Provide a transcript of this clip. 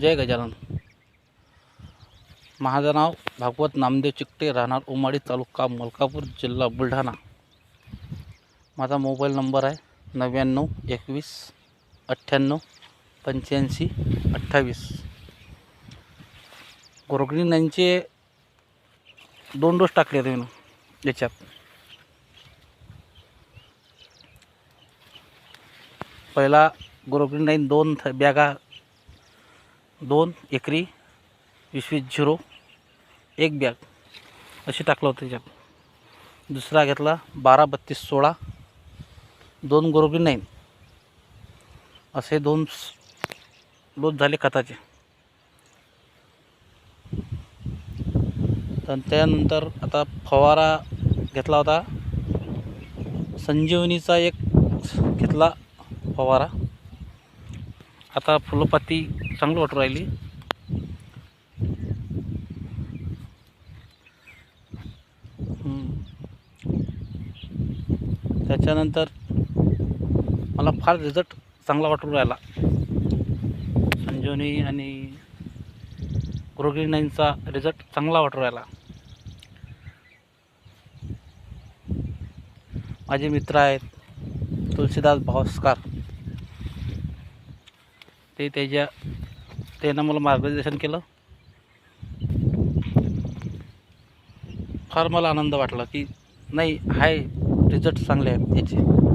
जय गजानन. माझं नाव भागवत नामदेव चिकटे राहणार उमाडी तालुका मलकापूर जिल्हा बुलढाणा. माझा मोबाईल नंबर आहे नव्याण्णव एकवीस अठ्ठ्याण्णव पंच्याऐंशी अठ्ठावीस. गोरगरीनांचे दोन डोस टाकले तुम्ही याच्यात. पहिला गोरोग्रीन नाईन दोन थ बॅगा दोन एकरी वीस झिरो एक बॅग असे टाकलं होतं त्याच्यात. दुसरा घेतला बारा बत्तीस सोळा दोन गोरोबी नाईन असे दोन डोस झाले खताचे. तर त्यानंतर आता फवारा घेतला होता. संजीवनीचा एक घेतला फवारा. आता फुलपाती चांगली वाटू राहिली. त्याच्यानंतर मला फार रिझल्ट चांगला वाटून राहिला. संजीवनी आणि ग्रोग्री नाईनचा रिझल्ट चांगला वाटून राहिला. माझे मित्र आहेत तुलसीदास भावस्कार ते त्याच्या त्यानं मला मार्गदर्शन केलं. फार मला आनंद वाटला की नाही हाय रिझल्ट चांगले आहेत याचे.